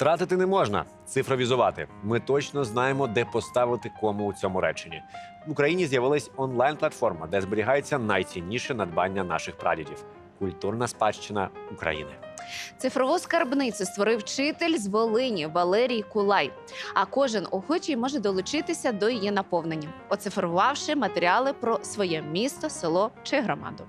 Втратити не можна, цифровізувати. Ми точно знаємо, де поставити кому у цьому реченні. В Україні з'явилась онлайн-платформа, де зберігається найцінніше надбання наших прадідів культурна спадщина України. Цифрову скарбницю створив вчитель з Волині Валерій Кулай. А кожен охочий може долучитися до її наповнення, оцифрувавши матеріали про своє місто, село чи громаду.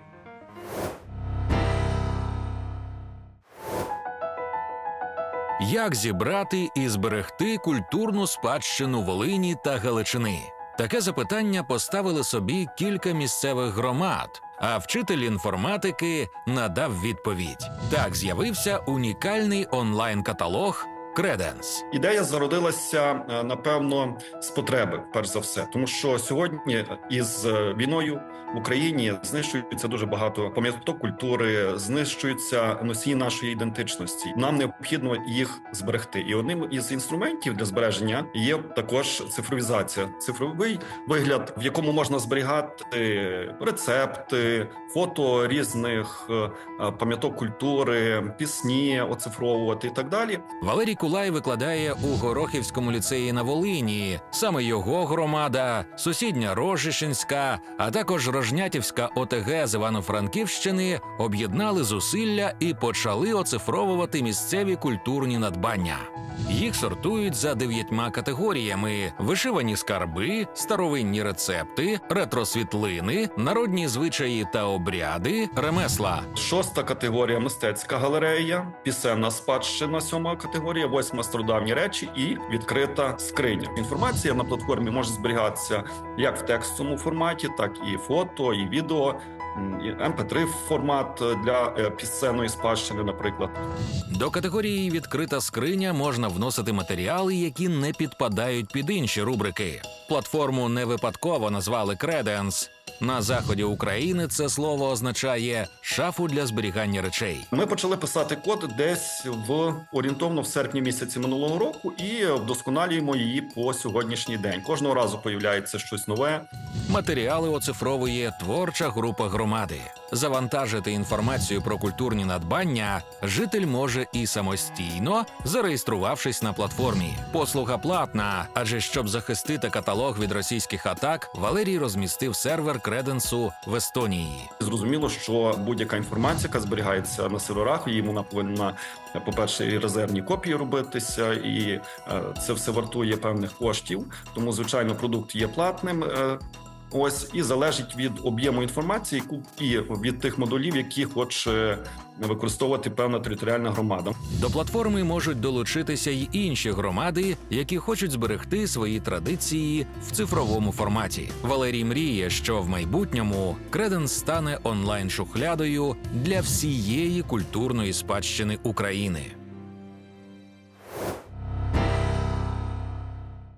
Як зібрати і зберегти культурну спадщину Волині та Галичини? Таке запитання поставили собі кілька місцевих громад. А вчитель інформатики надав відповідь: так з'явився унікальний онлайн-каталог Креденс. Ідея зародилася е, напевно з потреби, перш за все, тому що сьогодні із е, війною в Україні знищується дуже багато пам'яток культури, знищуються носії нашої ідентичності. Нам необхідно їх зберегти. І одним із інструментів для збереження є також цифровізація, цифровий вигляд, в якому можна зберігати рецепти, фото різних е, пам'яток культури, пісні, оцифровувати і так далі. Валерій Кулай викладає у Горохівському ліцеї на Волині. Саме його громада, сусідня Рожишинська, а також Рожнятівська ОТГ з Івано-Франківщини об'єднали зусилля і почали оцифровувати місцеві культурні надбання. Їх сортують за дев'ятьма категоріями: вишивані скарби, старовинні рецепти, ретросвітлини, народні звичаї та обряди, ремесла. Шоста категорія мистецька галерея, пісенна спадщина, сьома категорія, восьма стародавні речі і відкрита скриня. Інформація на платформі може зберігатися як в текстовому форматі, так і фото, і відео, м, MP3 формат для е, пісенної спадщини, наприклад. До категорії відкрита скриня можна вносити матеріали, які не підпадають під інші рубрики. Платформу не випадково назвали Креденс. На заході України це слово означає шафу для зберігання речей. Ми почали писати код десь в орієнтовно в серпні місяці минулого року і вдосконалюємо її по сьогоднішній день. Кожного разу появляється щось нове. Матеріали оцифровує творча група громади. Завантажити інформацію про культурні надбання житель може і самостійно, зареєструвавшись на платформі. Послуга платна, адже щоб захистити каталог від російських атак, Валерій розмістив сервер креденсу в Естонії. Зрозуміло, що будь-яка інформація, яка зберігається на серверах, їй вона повинна, по-перше, і резервні копії робитися, і е, це все вартує певних коштів. Тому, звичайно, продукт є платним. Ось і залежить від об'єму інформації, яку і від тих модулів, які хоче використовувати певна територіальна громада. До платформи можуть долучитися й інші громади, які хочуть зберегти свої традиції в цифровому форматі. Валерій мріє, що в майбутньому Креденс стане онлайн шухлядою для всієї культурної спадщини України.